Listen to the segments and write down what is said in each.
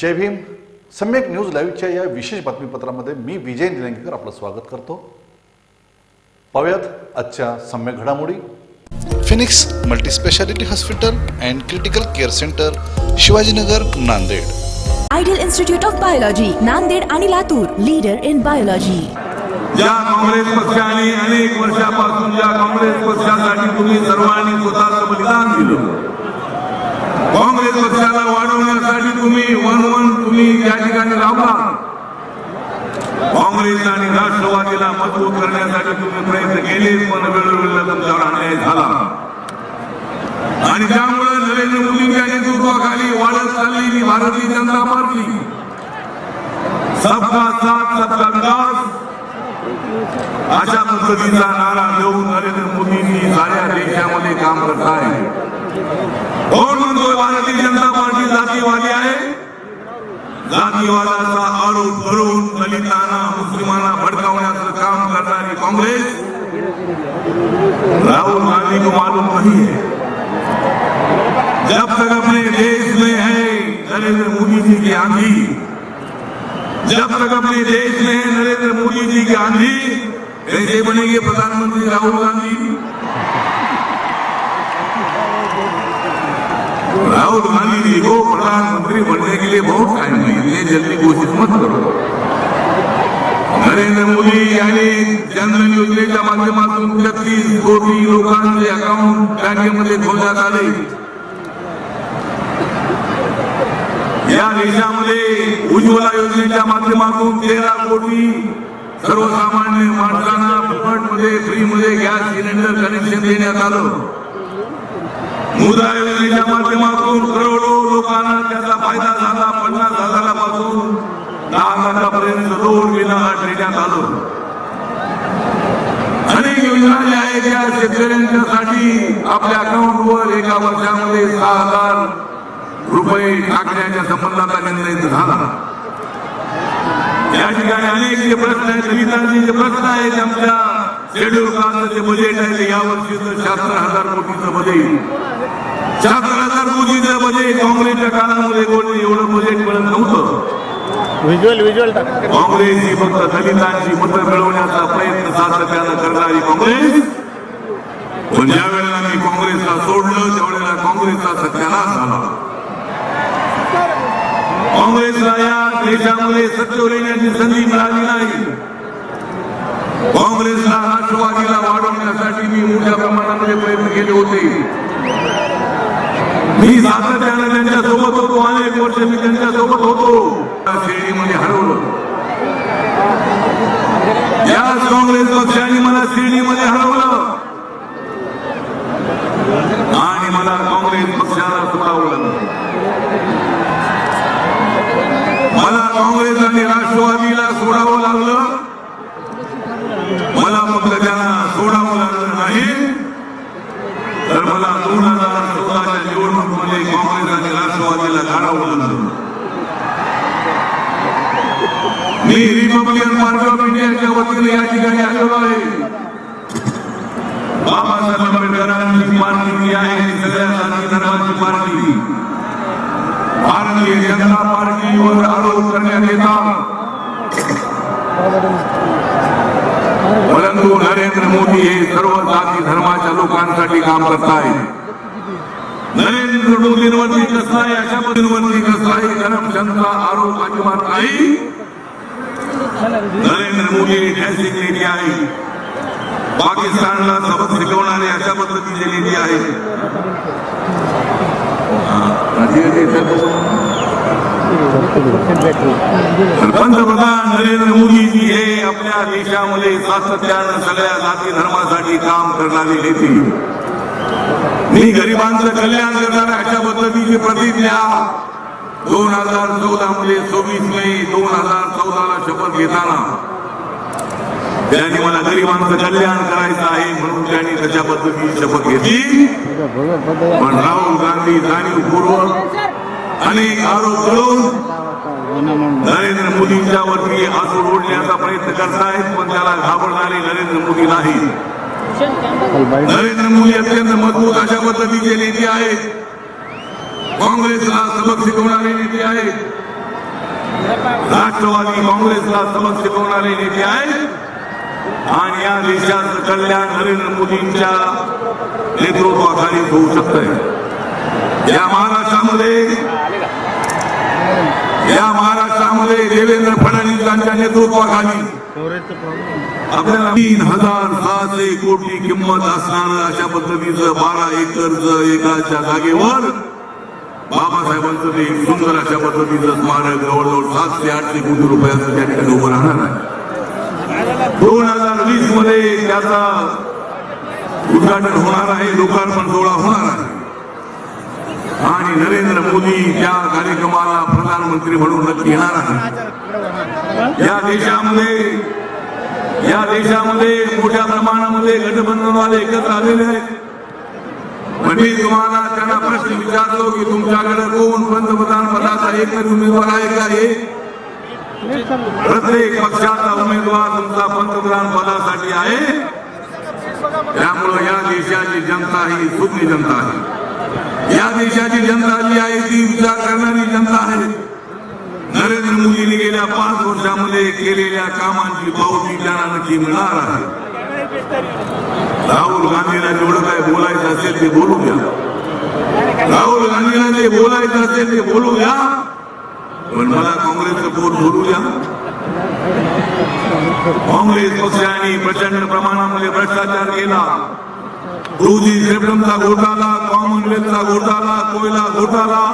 जय भीम. सम्यक न्यूज लाईव्हच्या या विशेष बातमीपत्रामध्ये मी विजय निलंगेकर आपलं स्वागत करतो. पाहूयात आजच्या सम्यक घडामोडी. Phoenix multispeciality hospital and critical care centre Shivajinagar Nanded. Ideal institute of biology Nanded आणि लातूर लीडर इन बायोलॉजी ज्या काँग्रेस पक्षाने अनेक वर्षापासून ज्या काँग्रेस पक्षासाठी तुम्ही सर्वांनी स्वतःचं बलिदान दिलं. काँग्रेस पक्षाला वाढवण्यासाठी तुम्ही वन वन तुम्ही या ठिकाणी लावला काँग्रेस आणि राष्ट्रवादीला मजबूत करण्यासाठी तुम्ही प्रयत्न केले पण वेळोवेळीला तुमच्यावर अन्याय झाला. आणि त्यामुळे नरेंद्र मोदींच्या नेतृत्वाखाली वाढत चाललेली भारतीय जनता पार्टी. सबका साथ सबका विकास. अशा पद्धतीचा नारा देऊन नरेंद्र मोदींनी साऱ्या देशामध्ये काम करत आहे कोण म्हणतोय भारतीय जनता पार्टी जातीवादी आहे जातीवादाचा आरोप करून दलितांना मुस्लिमांना भडकावण्याचं काम करणारी काँग्रेस राहुल गांधी को मालूम नहीं है जब तक अपने देश में है नरेंद्र मोदी जी की आंधी जब तक अपने देश में है नरेंद्र मोदी जी की आंधी कैसे बनेंगे प्रधानमंत्री राहुल गांधी राहुल गांधी जी को हो, प्रधानमंत्री बनने के लिए बहुत टाइम नहीं ये जल्दी कोशिश मत करो। नरेंद्र मोदी यांनी जनधन योजनेच्या माध्यमातून छत्तीस कोटी लोकांचे अकाउंट बँकेमध्ये खोलण्यात आले. या देशामध्ये उज्ज्वला योजनेच्या माध्यमातून तेरा कोटी सर्वसामान्य माणसांना फुकटमध्ये फ्रीमध्ये गॅस सिलेंडर कनेक्शन देण्यात आलं. मुद्रा योजनेच्या माध्यमातून करोडो लोकांना त्याचा फायदा झाला पन्नास हजारापासून दहा लाखापर्यंत दोन विना देण्यात आलो. अनेक योजना ज्या आहेत त्या शेतकऱ्यांच्यासाठी आपल्या अकाउंटवर एका वर्षामध्ये सहा हजार रुपये टाकण्याच्या संबंधाचा निर्णय झाला. या ठिकाणी अनेक जे प्रश्न आहेत दलितांचे जे प्रश्न आहेत आमच्या शेड्यूल जे बजेट आहे. ते यावर्षीचं शहात्तर हजार कोटीचं बजेट शहात्तर हजार कोटीचं बजेट काँग्रेसच्या काळामध्ये कोणी एवढं बजेट मिळत नव्हतं. व्हिज्युअल व्हिज्युअल काँग्रेस ही फक्त दलितांची मतं मिळवण्याचा प्रयत्न सातत्यानं करणारी काँग्रेस. पण ज्या वेळेला मी काँग्रेसला सोडलं त्यावेळेला काँग्रेसचा सत्यानाश झाला. काँग्रेसला या देशामध्ये सत्तेवर येण्याची संधी मिळाली नाही. काँग्रेसला राष्ट्रवादीला वाढवण्यासाठी मी मोठ्या प्रमाणामध्ये प्रयत्न केले होते मी सातत्यानं त्यांच्यासोबत होतो अनेक वर्ष मी त्यांच्यासोबत होतो. त्या श्रेणीमध्ये हरवलं. याच काँग्रेस पक्षाने मला श्रेणीमध्ये हरवलं. आणि मला काँग्रेस पक्षाला सुटावलं मला काँग्रेस आणि राष्ट्रवादीला सोडावं लागलं मला फक्त त्यांना सोडावं लागलं नाही तर मला दोन हजार चौदाच्या निवडणुकीमध्ये काँग्रेस आणि राष्ट्रवादीला काढावं लागलं मी रिपब्लिकन पार्टी ऑफ इंडियाच्या वतीने या ठिकाणी आलेलो आहे बाबासाहेब आंबेडकरांची पार्टी आहे ती सगळ्या जाती धर्माची पार्टी भारतीय जनता पार्टीवर आरोप करण्यात येतात परंतु नरेंद्र मोदी हे सर्व जाती धर्माच्या लोकांसाठी काम करत आहेत नरेंद्र मोदींवरती कसला आहे अशा पद्धतीवरती कसलाही करप्शनचा आरोप अजिबात नाही। नरेंद्र मोदी ऐतिहासिक लेणी आहे पाकिस्तानला सबक शिकवणारे अशा पद्धतीची लेणी आहे पंतप्रधान नरेंद्र मोदीजी हे आपल्या देशामध्ये सातत्यानं सगळ्या जाती धर्मासाठी काम करणारे नेते. मी गरिबांचं कल्याण करणाऱ्या अशा पद्धतीची प्रतिज्ञा दोन हजार चौदा मध्ये सव्वीस मे दोन हजार चौदाला शपथ घेताना त्यांनी मला गरिबांचं कल्याण करायचं आहे म्हणून त्यांनी त्याच्याबद्दल पद्धतीची शपथ घेतली. पण राहुल गांधी जाणीवपूर्वक अनेक आरोप करून नरेंद्र मोदींच्या वरती आसूड ओढण्याचा प्रयत्न करतायत पण त्याला घाबरणारे नरेंद्र मोदी नाही नरेंद्र मोदी अत्यंत मजबूत अशा पद्धतीचे नेते आहेत. काँग्रेसला सबक शिकवणारे नेते आहेत? राष्ट्रवादी काँग्रेसला सबक शिकवणारे नेते आहेत? आणि या देशाचं कल्याण नरेंद्र मोदींच्या नेतृत्वाखाली होऊ शकतंय. या महाराष्ट्रामध्ये या महाराष्ट्रामध्ये देवेंद्र फडणवीस यांच्या नेतृत्वाखाली आपल्याला तीन हजार सहाशे कोटी किंमत असणार अशा पद्धतीचं बारा एकरचं एकाच्या जागेवर बाबासाहेबांचं ते एक सुंदर अशा पद्धतीचं स्मारक जवळजवळ सातशे आठशे कोटी रुपयाचं त्या ठिकाणी उभं राहणार आहे. दोन हजार वीसमध्ये त्याचा उद्घाटन होणार आहे लोकार्पण सोहळा होणार आहे. आणि नरेंद्र मोदी त्या कार्यक्रमाला प्रधानमंत्री म्हणून नक्की येणार आहे या देशामध्ये या देशामध्ये मोठ्या प्रमाणामध्ये गठबंधनवाले एकत्र आलेले आहेत. पण मी तुम्हाला त्यांना प्रश्न विचारलो की तुमच्याकडे कोण पंतप्रधान पदाचा एकच उमेदवार आहे का हे प्रत्येक पक्षाचा उमेदवार तुमचा पंतप्रधान पदासाठी आहे त्यामुळं या देशाची जनता ही सुज्ञ जनता आहे या देशाची जनता जी आहे ती विचार करणारी जनता आहे नरेंद्र मोदींनी गेल्या पाच वर्षामध्ये केलेल्या कामांची पावती त्यांना नक्की मिळणार आहे राहुल गांधीला जेवढं काय बोलायचं असेल ते बोलू द्या राहुल गांधीला जे बोलायचं असेल ते बोलू द्या पण मला काँग्रेसचं पोट भरू द्या काँग्रेस पक्षाने प्रचंड प्रमाणामध्ये भ्रष्टाचार केला टू जी सेप्टमचा घोटाळा कॉमनवेल्थचा घोटाळा कोयला घोटाळा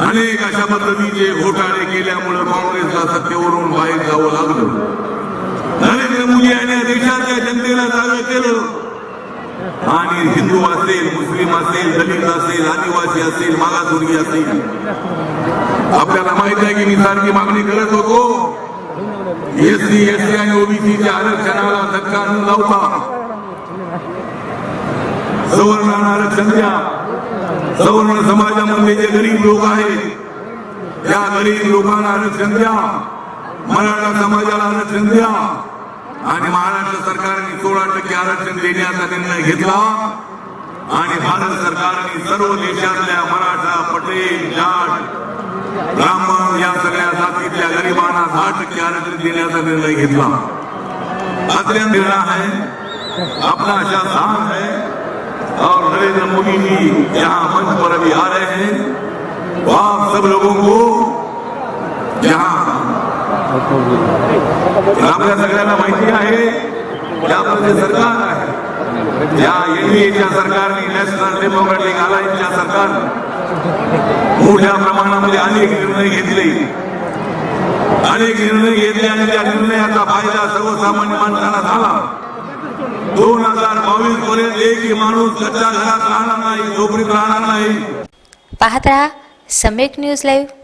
अनेक अशा पद्धतीचे घोटाळे केल्यामुळे काँग्रेसला सत्तेवरून बाहेर जावं लागलं नरेंद्र मोदी यांनी देशाच्या जनतेला जागा केलं. आणि हिंदू असेल मुस्लिम असेल दलित असेल आदिवासी असेल मागासवर्गीय असेल. आपल्याला माहीत आहे की मी सारखी मागणी करत होतो. एससी एसटी आणि ओबीसीच्या आरक्षणाला धक्का न लावता सवर्ण आरक्षण द्या. सवर्ण समाजामध्ये जे गरीब लोक आहेत त्या गरीब लोकांना आरक्षण द्या. मराठा समाजाला आरक्षण द्या. आणि महाराष्ट्र सरकारने सोळा टक्के आरक्षण देण्याचा निर्णय घेतला. आणि भारत सरकारने सर्व देशातल्या मराठा पटेल जाट ब्राह्मण या सगळ्या जातीतल्या गरिबांना दहा टक्के आरक्षण देण्याचा निर्णय घेतला. अत्यंत निर्णय है अपना अच्छा है और नरेंद्र मोदी जी यहाँ मंच पर अभी आ रहे हैं। आप सब लोगों को यहाँ आपल्या सगळ्यांना माहिती आहे यामध्ये सरकार आहे. या एनडीएच्या सरकारने नॅशनल डेमोक्रॅटिक अलायन्सच्या सरकार मोठ्या प्रमाणामध्ये अनेक निर्णय घेतले. अनेक निर्णय घेतले आणि त्या निर्णयाचा फायदा सर्वसामान्य माणसाला झाला. दोन हजार बावीस पर्यंत एकही माणूस कच्च्या घरात राहणार नाही झोपडीत राहणार नाही. पाहत राहा सम्यक न्यूज लाईव्ह.